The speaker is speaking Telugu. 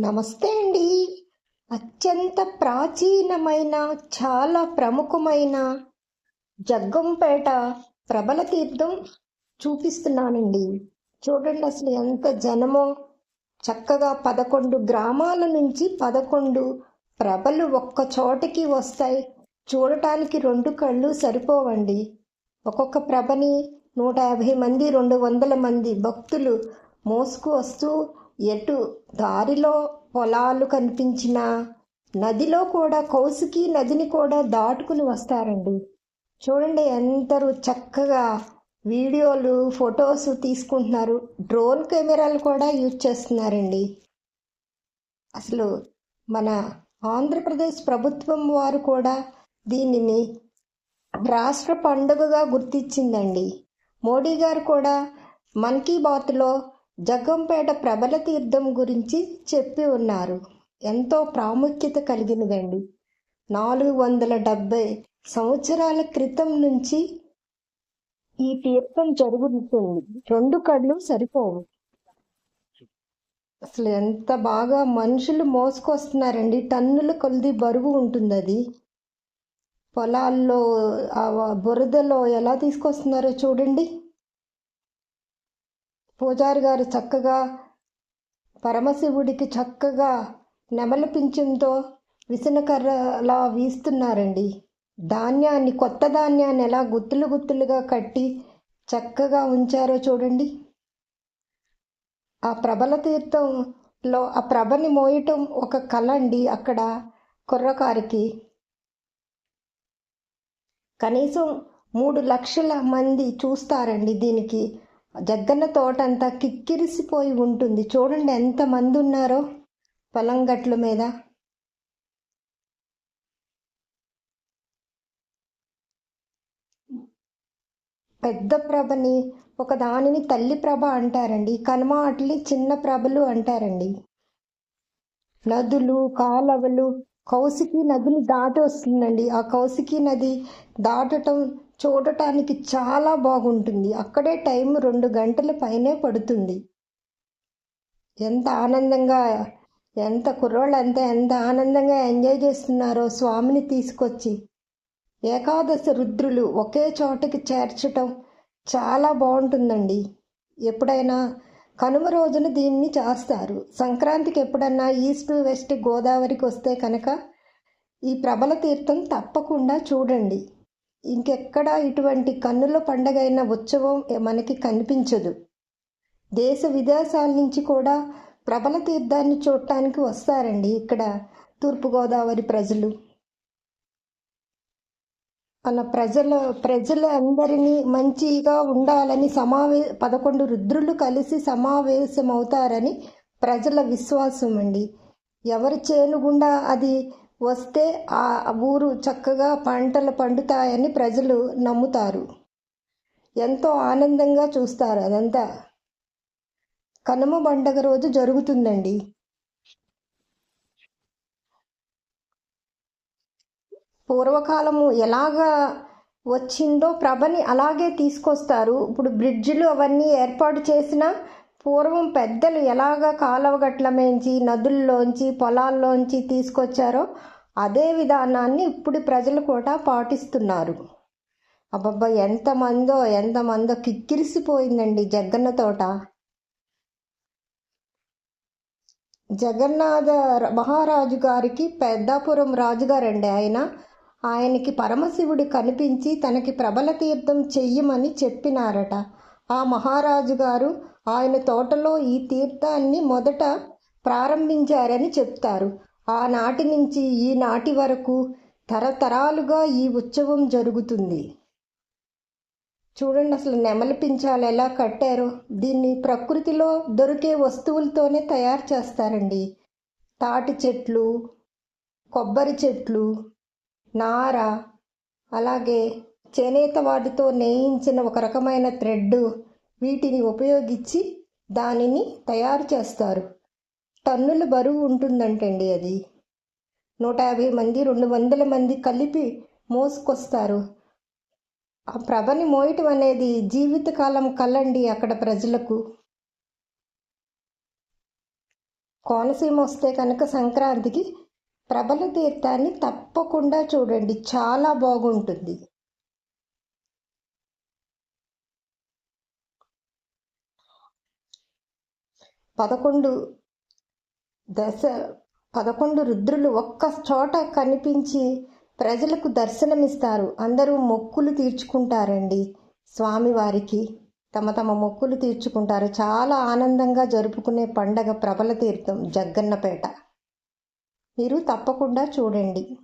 నమస్తే అండి. అత్యంత ప్రాచీనమైన చాలా ప్రముఖమైన జగ్గంపేట ప్రబల తీర్థం చూపిస్తున్నానండి. చూడండి అసలు ఎంత జనమో. చక్కగా పదకొండు గ్రామాల నుంచి పదకొండు ప్రభలు ఒక్క చోటకి వస్తాయి. చూడటానికి రెండు కళ్ళు సరిపోవండి. ఒక్కొక్క ప్రభని నూట యాభై మంది రెండు వందల మంది భక్తులు మోసుకు వస్తూ ఎటు దారిలో పొలాలు కనిపించిన నదిలో కూడా కౌసుకి నదిని కూడా దాటుకుని వస్తారండి. చూడండి ఎందరూ చక్కగా వీడియోలు ఫొటోస్ తీసుకుంటున్నారు. డ్రోన్ కెమెరాలు కూడా యూజ్ చేస్తున్నారండి. అసలు మన ఆంధ్రప్రదేశ్ ప్రభుత్వం వారు కూడా దీనిని రాష్ట్ర పండుగగా గుర్తించిందండి. మోడీ గారు కూడా మన్ కీ బాత్లో జగ్గంపేట ప్రబల తీర్థం గురించి చెప్పి ఉన్నారు. ఎంతో ప్రాముఖ్యత కలిగినదండి. నాలుగు వందల డెబ్బై సంవత్సరాల క్రితం నుంచి ఈ తీర్థం జరుగుతుంది. రెండు కళ్ళు సరిపోవు. అసలు ఎంత బాగా మనుషులు మోసుకొస్తున్నారండి. టన్నుల కొలది బరువు ఉంటుంది అది పొలాల్లో బురదలో ఎలా తీసుకొస్తున్నారో చూడండి. పూజారి గారు చక్కగా పరమశివుడికి చక్కగా నెమల పింఛంతో విసనకర్రలా వీస్తున్నారండి. ధాన్యాన్ని కొత్త ధాన్యాన్ని ఎలా గుత్తులు గుత్తులుగా కట్టి చక్కగా ఉంచారో చూడండి. ఆ ప్రబల తీర్థంలో ఆ ప్రభని మోయటం ఒక కళ అండి అక్కడ కుర్రకారికి. కనీసం మూడు లక్షల మంది చూస్తారండి దీనికి. జగ్గన్న తోట అంతా కిక్కిరిసిపోయి ఉంటుంది. చూడండి ఎంతమంది ఉన్నారో పొలం గట్ల మీద. పెద్ద ప్రభని ఒక దానిని తల్లి ప్రభ అంటారండి. కనుమ అట్లి చిన్న ప్రభలు అంటారండి. నదులు కాలవలు కౌసికి నదిని దాటి వస్తుందండి ఆ కౌసికి నది దాటటం చూడటానికి చాలా బాగుంటుంది. అక్కడే టైం రెండు గంటల పైనే పడుతుంది. ఎంత ఆనందంగా ఎంత కుర్రోళ్ళు అంతా ఎంత ఆనందంగా ఎంజాయ్ చేస్తున్నారో స్వామిని తీసుకొచ్చి. ఏకాదశి రుద్రులు ఒకే చోటకి చేర్చటం చాలా బాగుంటుందండి. ఎప్పుడైనా కనుమ రోజున దీన్ని చేస్తారు. సంక్రాంతికి ఎప్పుడన్నా ఈస్ట్ వెస్ట్ గోదావరికి వస్తే కనుక ఈ ప్రబల తీర్థం తప్పకుండా చూడండి. ఇంకెక్కడ ఇటువంటి కన్నుల పండగైన ఉత్సవం మనకి కనిపించదు. దేశ విదేశాల నుంచి కూడా ప్రబల తీర్థాన్ని చూడటానికి వస్తారండి ఇక్కడ తూర్పుగోదావరి ప్రజలు. మన ప్రజల ప్రజలందరినీ మంచిగా ఉండాలని సమావే పదకొండు రుద్రులు కలిసి సమావేశమవుతారని ప్రజల విశ్వాసం అండి ఎవరి చేనుగుండా అది వస్తే ఆ ఊరు చక్కగా పంటలు పండుతాయని ప్రజలు నమ్ముతారు. ఎంతో ఆనందంగా చూస్తారు అదంతా. కనుమ పండగ రోజు జరుగుతుందండి. పూర్వకాలము ఎలాగా వచ్చిందో ప్రభని అలాగే తీసుకొస్తారు. ఇప్పుడు బ్రిడ్జిలు అవన్నీ ఏర్పాటు చేసిన పూర్వం పెద్దలు ఎలాగ కాలవగట్ల మేంచి నదుల్లోంచి పొలాల్లోంచి తీసుకొచ్చారో అదే విధానాన్ని ఇప్పుడు ప్రజలు కూడా పాటిస్తున్నారు. అబ్బబ్బా ఎంతమందో ఎంతమందో కిక్కిరిసిపోయిందండి జగన్న తోట. జగన్నాథ మహారాజు గారికి పెద్దాపురం రాజుగారండి ఆయన. ఆయనకి పరమశివుడు కనిపించి తనకి ప్రబల తీర్థం చెయ్యమని చెప్పినారట. ఆ మహారాజు గారు ఆయన తోటలో ఈ తీర్థాన్ని మొదట ప్రారంభించారని చెప్తారు. ఆనాటి నుంచి ఈనాటి వరకు తరతరాలుగా ఈ ఉత్సవం జరుగుతుంది. చూడండి అసలు నెమలి పించాలు ఎలా కట్టారో. దీన్ని ప్రకృతిలో దొరికే వస్తువులతోనే తయారు చేస్తారండి. తాటి చెట్లు కొబ్బరి చెట్లు నార అలాగే చేనేత వాటితో నేయించిన ఒక రకమైన థ్రెడ్ వీటిని ఉపయోగించి దానిని తయారు చేస్తారు. టన్నుల బరువు ఉంటుందంటండి అది. నూట యాభై మంది రెండు వందల మంది కలిపి మోసుకొస్తారు. ఆ ప్రభని మోయటం అనేది జీవితకాలం కలండి అక్కడ ప్రజలకు. కోనసీమ వస్తే కనుక సంక్రాంతికి ప్రబల తీర్థాన్ని తప్పకుండా చూడండి. చాలా బాగుంటుంది. పదకొండు దశ పదకొండు రుద్రులు ఒక్క చోట కనిపించి ప్రజలకు దర్శనమిస్తారు. అందరూ మొక్కులు తీర్చుకుంటారండి స్వామివారికి. తమ తమ మొక్కులు తీర్చుకుంటారు. చాలా ఆనందంగా జరుపుకునే పండగ ప్రబల తీర్థం జగ్గన్నపేట. మీరు తప్పకుండా చూడండి.